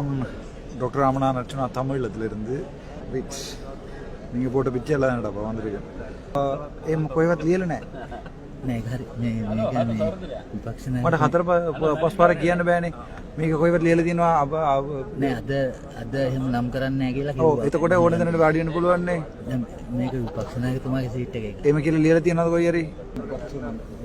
வணக்கம் டாக்டர் ராமனா நட்சனா தமிழத்திலிருந்து விச் நீங்கள் போட்ட பிச்சை எல்லாம் என்னடாப்பா வந்திருக்கேன் ஏ කොයිවත් ලියල නෑ නෑ හරි මේ මේක මේ විපක්ෂ මට නායක හතර පස් පාර කියන්න බෑනේ මේක කොයිවත් ලියල තිනවා අප නෑ අද අද එහෙම නම් කරන්න නෑ කියලා ඕ කිව්වා. එතකොට ඕන දෙනට වාඩියන්න පුළුවන්නේ දැන් මේක විපක්ෂ නායකතුමාගේ සීට් එක එක. එම කියල ලියල තියෙනද කොයිරි මල්ලට පිටිපස්සේ මේ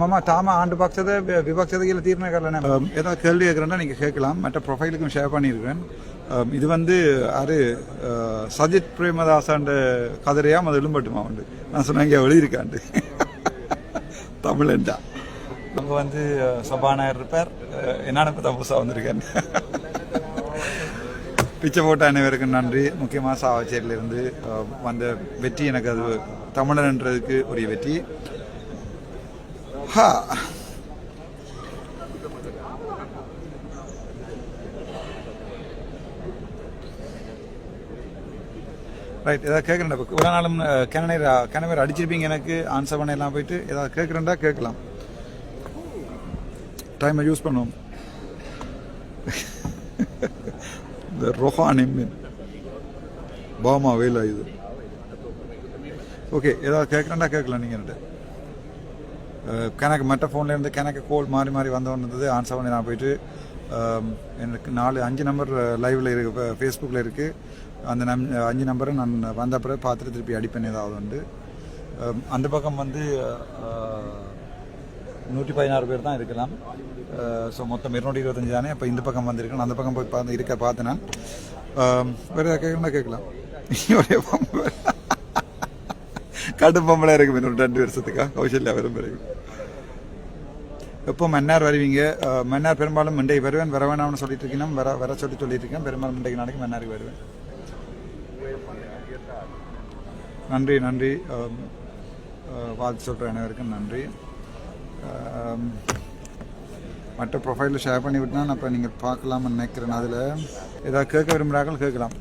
මම තාම ආණ්ඩු පක්ෂද விபக்ஷத கீழே தீர்மானம் කරලා um, නැහැ. ஏதாவது கேள்வி கேட்குறேன்னா நீங்கள் கேட்கலாம். மற்ற ப்ரொஃபைலுக்கும் ஷேர் பண்ணியிருக்கிறேன் um, இது வந்து யாரு சஜித் பிரேமதாசாண்ட கதிரையாம் அது எழும்பட்டுமா உண்டு நான் சொன்னேன் இங்கே வெளியிருக்காண்டு தமிழன்டா நம்ம வந்து சபாநாயகர் இருப்பார். என்னென்ன இப்போ தப்புசாக வந்திருக்கேன். பிச்சை போட்ட அனைவருக்கும் நன்றி. முக்கியமாக சாவச்சேரியிலிருந்து வந்த வெற்றி எனக்கு அது தமிழன் என்றதுக்கு உரிய வெற்றி. ஹா. ரைட் ஏதாவது கேட்குறேன்டா இப்போ இவ்வளோ நாளும் கிணநீர் கிணவர் அடிச்சிருப்பீங்க எனக்கு ஆன்சர் பண்ண எல்லாம் போயிட்டு ஏதாவது கேட்குறேன்டா கேட்கலாம். டைமை யூஸ் பண்ணுவோம். இந்த ரொஹான் எம்மின் பாமா வேலா இது. ஓகே ஏதாவது கேட்குறேன்டா கேட்கலாம் நீங்கள் என்கிட்ட கணக்கு மற்ற ஃபோன்லேருந்து கணக்கு கோல் மாறி மாறி வந்தவன் இருந்தது ஆன்சர் பண்ணி நான் போயிட்டு எனக்கு நாலு அஞ்சு நம்பர் லைவில் இருக்கு ஃபேஸ்புக்கில் இருக்குது அந்த நம் அஞ்சு நம்பரை நான் வந்த பிறகு பார்த்துட்டு திருப்பி அடிப்பேன் ஏதாவது உண்டு. அந்த பக்கம் வந்து நூற்றி பதினாறு பேர் தான் இருக்கலாம். ஸோ மொத்தம் இருநூற்றி இருபத்தஞ்சி தானே? இப்போ இந்த பக்கம் வந்திருக்கேன் அந்த பக்கம் போய் பார்த்து இருக்க பார்த்தேன்னா நான் வேறு கேட்கணும்னா கேட்கலாம் ஒரே பொம்பளை. இருக்கும் இன்னும் ரெண்டு வருஷத்துக்கா? கௌசல்யா வரும் எப்போ மன்னார் வருவீங்க? மன்னார் பெரும்பாலும் மண்டை வருவேன் வர வேணாம்னு சொல்லிட்டு இருக்கேன் வர வர சொல்லி சொல்லிட்டு இருக்கேன். பெரும்பாலும் மண்டைக்கு நாளைக்கு மன்னாருக்கு வருவேன். நன்றி நன்றி. வாழ்த்து சொல்கிற அனைவருக்கும் நன்றி. மற்ற ப்ரொஃபைலில் ஷேர் பண்ணி விட்டுனா அப்போ நீங்கள் பார்க்கலாம்னு நினைக்கிறேன். அதில் ஏதாவது கேட்க விரும்புகிறார்கள் கேட்கலாம்.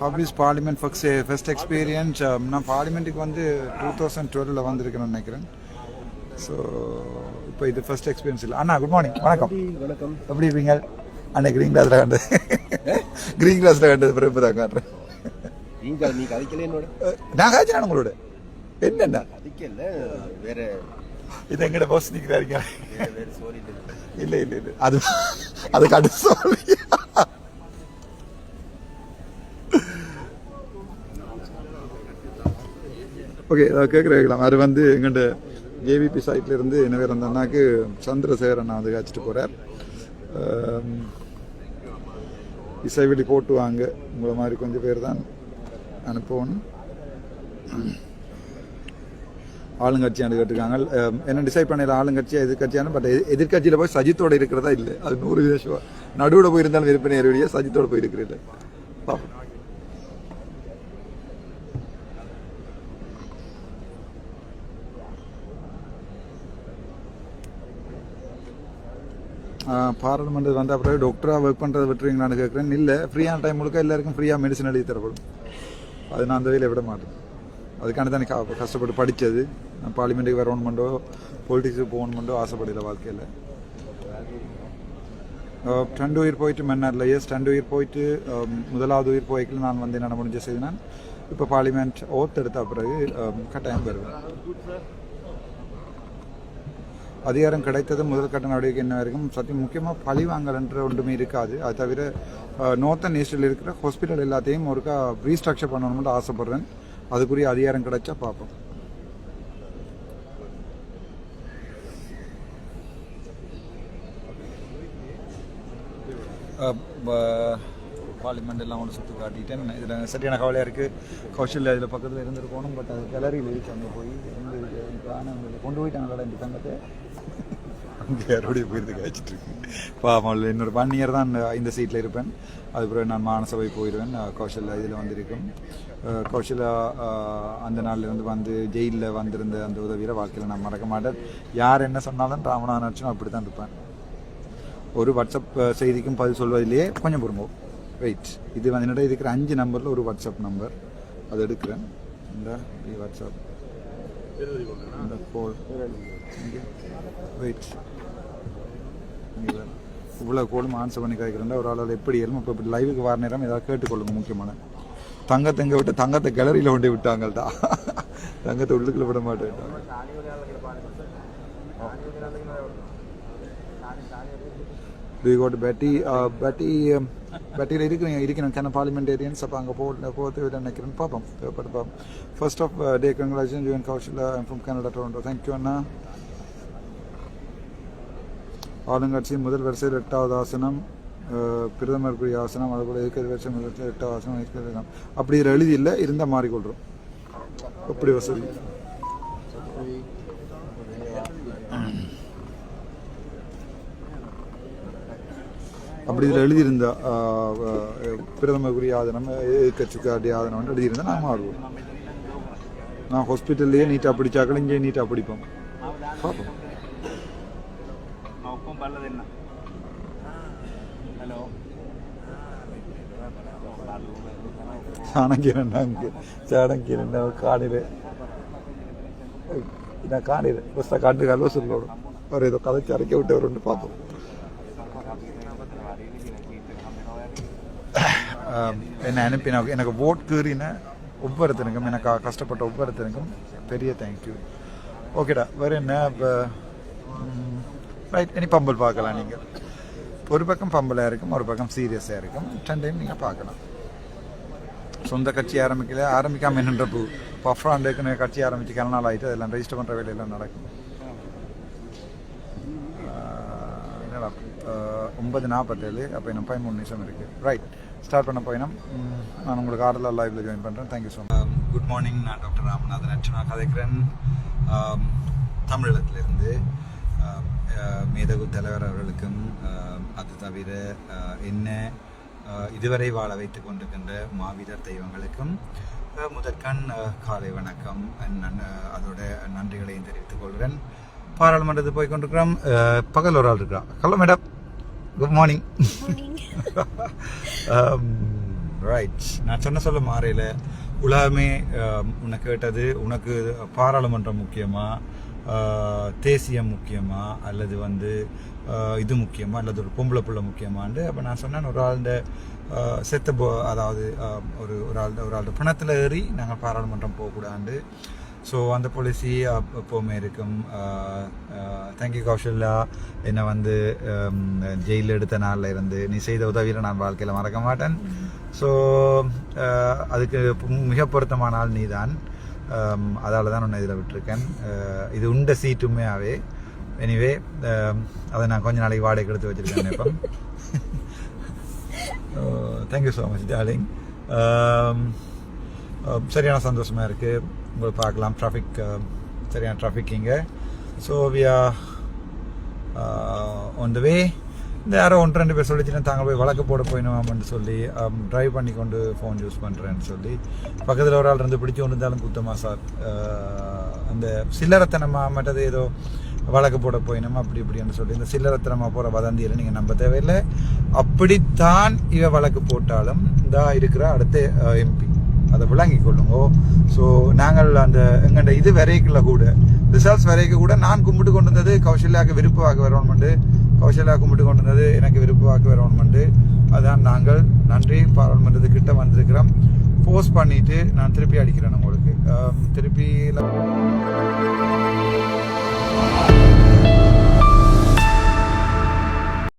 Hobbies parliament first first experience நான் பார்லிமெண்ட்டுக்கு வந்து டூ தௌசண்ட் டுவெலில் வந்திருக்கேன்னு நினைக்கிறேன். ஸோ இப்போ இது ஃபர்ஸ்ட் எக்ஸ்பீரியன்ஸ் இல்லை. அண்ணா குட் மார்னிங் வணக்கம். வணக்கம். எப்படி இருப்பீங்க அண்ணா க்ரீன் கிளாஸில் கண்டது. க்ரீன் கிளாஸில் கண்டது பிறகு இப்போ தான் காட்டுறேன். நீ கதைக்கல என்னோட? நான் காய்ச்சேன் உங்களோட? என்னண்ணா? கதைக்கல. வேற இது எங்கட பாஸ் நிற்கிறாருங்க இல்லை இல்லை இல்லை. அது அது கடுத்து சொல்லி ஓகே கேட்குறேன் அது வந்து எங்கள்கிட்ட ஜேவிபி சைட்லேருந்து என்ன பேர் அந்த அண்ணாக்கு சந்திரசேகர் அண்ணா வந்து காய்ச்சிட்டு போகிறார் இசைவெளி போட்டு வாங்க. உங்களை மாதிரி கொஞ்சம் பேர் தான் அனுப்பணும். ஆளுங்கட்சியானு கேட்டிருக்காங்க. என்ன டிசைட் பண்ணல ஆளுங்கட்சியா எதிர்கட்சியான பட் எதிர்கட்சியில் போய் சஜித்தோட இருக்கிறதா இல்லை? அது நூறு வீதம் நடுவில் போயிருந்தாலும் விற்பனை ஏறிய சஜித்தோட போயிருக்கிறீங்க பார்ப்போம் பாராளுமன்றம் வந்த பிறகு டாக்டராக ஒர்க் பண்ணுறதை விட்டுருவீங்களான்னு கேட்குறேன் இல்லை ஃப்ரீயான டைம் முழுக்க எல்லாருக்கும் ஃப்ரீயாக மெடிசன் எழுதி தரப்படும். அது நான் அந்த வகையில் விட மாட்டேன். அதுக்கான தானே க- கஷ்டப்பட்டு படித்தது நான் பார்லிமெண்ட்டுக்கு வரணுமெண்டோ பொலிட்டிக்ஸுக்கு போகணுமெண்டோ ஆசைப்படல வாழ்க்கையில். ரெண்டு உயிர் போயிட்டு மன்னாரில். எஸ் ரெண்டு உயிர் போயிட்டு முதலாவது உயிர் போய்க்கில் நான் வந்து என்ன முடிஞ்ச செய்து நான் இப்போ பார்லிமெண்ட் ஓத் எடுத்த பிறகு கட்டாயம் வருவேன் அதிகாரம் கிடைத்தது முதல் கட்ட நடவடிக்கை என்ன வரைக்கும்? சத்தியம் முக்கியமாக பழி வாங்கல்ன்ற ஒன்றுமே இருக்காது. அது தவிர நோர்த்தன் ஈஸ்டில் இருக்கிற ஹாஸ்பிட்டல் எல்லாத்தையும் ஒருக்கா ரீஸ்ட்ரக்சர் பண்ணணும்னு ஆசைப்பட்றேன். அதுக்குரிய அதிகாரம் கிடைச்சா பார்ப்போம். பார்லிமெண்ட் எல்லாம் ஒன்று சுற்றி காட்டிட்டேன் இதில் சரியான கவலையாக இருக்குது கௌஷல்யா இதில் பக்கத்தில் இருந்துட்டு பட் அது கேலரியில் இருக்கு அங்கே போய் இருந்து கொண்டு போயிட்டாங்களா இந்த தங்கத்தை. அங்கே யாரோடய போயிருந்து காய்ச்சிட்டு இருக்கு. பாவம் என்னோட ஒன் இயர் தான் இந்த- இந்த சீட்டில் இருப்பேன். அதுக்கப்புறம் நான் மானசபை போயிடுவேன். கௌஷல்யா இதில் வந்திருக்கும். கௌஷலா அந்த நாள்லேருந்து வந்து ஜெயிலில் வந்திருந்த அந்த உதவியை வாழ்க்கையில் நான் மறக்க மாட்டேன். யார் என்ன சொன்னாலும் ராமநாதன் அப்படி தான் இருப்பேன். ஒரு வாட்ஸ்அப் செய்திக்கும் பதில் சொல்வதிலேயே கொஞ்சம் பொறுமோ. வெயிட் இது வந்து என்னடா இருக்கிற அஞ்சு நம்பரில் ஒரு வாட்ஸ்அப் நம்பர் அது எடுக்கிறேன். இந்த வாட்ஸ்அப் இந்த கோல் வெயிட் இவ்வளோ கோலும் ஆன்சர் பண்ணி கேட்குறேன் ஒரு ஆளால் எப்படி எல்லாம் இப்போ இப்படி லைவுக்கு வர நேரம் ஏதாவது கேட்டுக்கொள்ளுங்க முக்கியமான. தங்கத்தை இங்கே விட்டு தங்கத்தை கேலரியில் கொண்டு விட்டாங்கள்டா. தங்கத்தை உள்ளுக்குள்ள விட மாட்டேன் Do you go to Betty? Uh, இருக்கிறீங்க இருக்கணும் கேன பார்லிமெண்டேரியன்ஸ் அப்போ அங்கே போ போகிறது விட நினைக்கிறேன். பார்ப்போம். தேவைப்பட்டு பார்ப்போம். First of day congratulation June Kaushil from Canada Toronto thank you அண்ணா. ஆளுங்கட்சி முதல் வரிசையில் எட்டாவது ஆசனம் uh, பிரதமருக்குரிய ஆசனம் அதுபோல் இருக்கிற வருஷம் முதல் வரிசையில் எட்டாவது ஆசனம் இருக்கிற ஆசனம். அப்படி எழுதி இல்லை இருந்தால் மாறிக்கொள்கிறோம். அப்படி வசதி? அப்படி இதில் எழுதியிருந்தா பிரதமருக்குரிய ஆதனம் எதிர்கட்சிக்காருடைய ஆதனம்னு எழுதியிருந்தா நான் மாறுவோம் நான் ஹாஸ்பிட்டல்லையே நீட்டாக படித்தாக்கள் இங்கே நீட்டாக பிடிப்போம். பார்ப்போம். சாணக்கீரன் அங்கே சாணக்கீரன் காணிடு நான் காணிடு பஸ்ஸை காட்டுக்காலும் சொல்லணும் அவர் ஏதோ கதைச்சு அரைக்க விட்டு வரும்னு பார்ப்போம். என்னை அனுப்பின எனக்கு ஓட் கீறின ஒவ்வொருத்தனுக்கும் எனக்கு கஷ்டப்பட்ட ஒவ்வொருத்தனுக்கும் பெரிய தேங்க்யூ ஓகேடா வேறு என்ன? இப்போ ரைட் இனி பம்பல் பார்க்கலாம் நீங்கள் ஒரு பக்கம் பம்பலாக இருக்கும் ஒரு பக்கம் சீரியஸாக இருக்கும். ரெண்டையும் நீங்கள் பார்க்கலாம். சொந்த கட்சி ஆரம்பிக்கல ஆரம்பிக்காமல் என்னன்ற பூ பஃப்ராண்டுக்குன்னு கட்சி ஆரம்பிச்சு கலநாள் ஆகிட்டு அதெல்லாம் ரெஜிஸ்டர் பண்ணுற வேலையெல்லாம் நடக்கும். என்னடா ஒன்பது நாற்பத்தேழு அப்போ இன்னும் பதிமூணு நிமிஷம் இருக்குது ரைட் ஸ்டார்ட் பண்ண பயணம் நான் உங்களுக்கு ஆர்டர் லைவ்ல ஜாயின் பண்ணுறேன் thank you so much good morning நான் டாக்டர் ராமநாதன் அர்ச்சனா கதைக்கிறேன். Um, தமிழகத்திலிருந்து um, மேதகு தலைவர் அவர்களுக்கும் um, அது தவிர என்ன இதுவரை வாழ வைத்துக் கொண்டிருக்கின்ற மாவீரர் தெய்வங்களுக்கும் முதற்கண் காலை வணக்கம். நன்- அதோட நன்றிகளையும் தெரிவித்துக் கொள்கிறேன். பாராளுமன்றத்துக்கு போய் கொண்டிருக்கிறோம் பகல் ஒரு ஆள் இருக்கிறா hello madam. Good morning right நான் சொன்ன சொல்ல மாறையில் உலகமே உன்னை கேட்டது உனக்கு பாராளுமன்றம் முக்கியமா? uh, தேசியம் முக்கியமா? அல்லது வந்து இது முக்கியமா? அல்லது ஒரு பொம்பளை புள்ள முக்கியமான்னு அப்போ நான் சொன்னேன். ஒரு ஆளுடைய uh, செத்த போ அதாவது ஒரு ஒரு ஆள் ஒரு ஆளுடைய பணத்தில் ஏறி நாங்கள் பாராளுமன்றம் போகக்கூடாது ஸோ அந்த பாலிசி எப்போவுமே இருக்கும். Thank you Kausalya. என்னை வந்து ஜெயிலில் எடுத்த நாளில் இருந்து நீ செய்த உதவியில் நான் வாழ்க்கையில் மறக்க மாட்டேன். ஸோ அதுக்கு மிக பொருத்தமான ஆள் நீ தான் அதால் தான் உன்னை இதில் விட்டுருக்கேன். இது உண்ட சீட்டுமே எனிவே அதை நான் கொஞ்ச நாளைக்கு வாடகை எடுத்து வச்சுருக்கேன் இப்போ தேங்க்யூ ஸோ மச் டார்லிங் சரியான சந்தோஷமாக இருக்குது உங்களை பார்க்கலாம். டிராஃபிக் uh, சரியான டிராஃபிக் இங்கே. So we are on the way இந்த யாரோ ஒன்று ரெண்டு பேர் சொல்லிச்சுன்னா தாங்க போய் வழக்கு போட போயிடுவாமன்னு சொல்லி um, ட்ரைவ் பண்ணி கொண்டு ஃபோன் யூஸ் பண்ணுறேன்னு சொல்லி பக்கத்தில் ஒரு ஆள் இருந்து பிடிச்சி ஒன்று இருந்தாலும் குத்தமா சார். Uh, அந்த சில்லறத்தனமாக மற்றது ஏதோ வழக்கு போட போயினோம் அப்படி இப்படின்னு சொல்லி இந்த சில்லறத்தனமாக போகிற வதந்தியில் நீங்கள் நம்ப தேவையில்லை. அப்படித்தான் இவ வழக்கு போட்டாலும் தான் இருக்கிற அடுத்த uh, எம்பி அதை விளங்கி கொள்ளுங்க. ஸோ நாங்கள் அந்த எங்கள்ட இது வரைக்குள்ள கூட ரிசல்ட்ஸ் வரைக்கும் கூட நான் கும்பிட்டு கொண்டு வந்தது கௌசல்யாவுக்கு விருப்பமாக வரணுமெண்டு கௌசல்யா கும்பிட்டு கொண்டு வந்தது எனக்கு விருப்பமாக வரணுமெண்டு அதான் நாங்கள் நன்றி பாராளுமன்றத்துக்கிட்ட வந்திருக்கிறோம். போஸ்ட் பண்ணிட்டு நான் திருப்பி அடிக்கிறேன் உங்களுக்கு. திருப்பி